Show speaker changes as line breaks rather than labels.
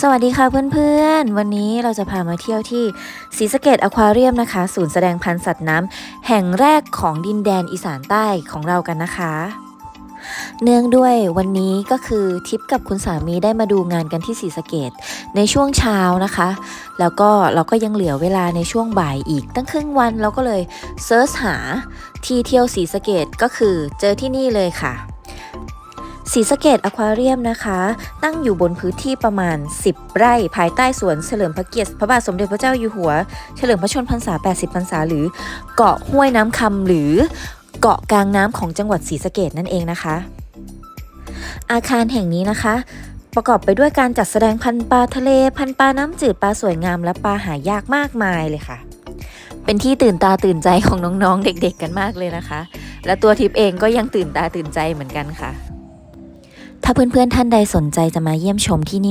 สวัสดีค่ะเพื่อนๆ วันนี้เราจะพามาเที่ยวที่ศรีสะเกดอควาเรียมนะคะ ศูนย์แสดงพันธุ์สัตว์น้ำแห่งแรกของดินแดนอีสานใต้ของเรากันนะคะ เนื่องด้วยวันนี้ก็คือทิปกับคุณสามีได้มาดูงานกันที่ศรีสะเกดในช่วงเช้านะคะ แล้วก็เราก็ยังเหลือเวลาในช่วงบ่ายอีกตั้งครึ่งวันเราก็เลยเซิร์ชหาที่เที่ยวศรีสะเกดก็คือเจอที่นี่เลยค่ะ ศรีสะเกดอควาเรียมนะคะ ตั้งอยู่บนพื้นที่ประมาณ 10 ไร่ ภายใต้สวนเฉลิมพระเกียรติพระบาทสมเด็จพระเจ้าอยู่หัว เฉลิมพระชนพรรษา 80 พรรษา หรือเกาะห้วยน้ำคำหรือเกาะกลางน้ำของจังหวัดศรีสะเกดนั่นเองนะคะ อาคารแห่งนี้นะคะ ประกอบไปด้วยการจัดแสดงพันธุ์ปลาทะเล พันธุ์ปลาน้ำจืดปลาสวยงามและปลาหายากมากมายเลยค่ะ เป็นที่ตื่นตาตื่นใจของน้องๆ เด็กๆ กันมากเลยนะคะ และตัวทิพย์เองก็ยังตื่นตาตื่นใจเหมือนกันค่ะ ถ้าเพื่อนๆท่านใดสนใจจะมาเยี่ยมชมที่นี่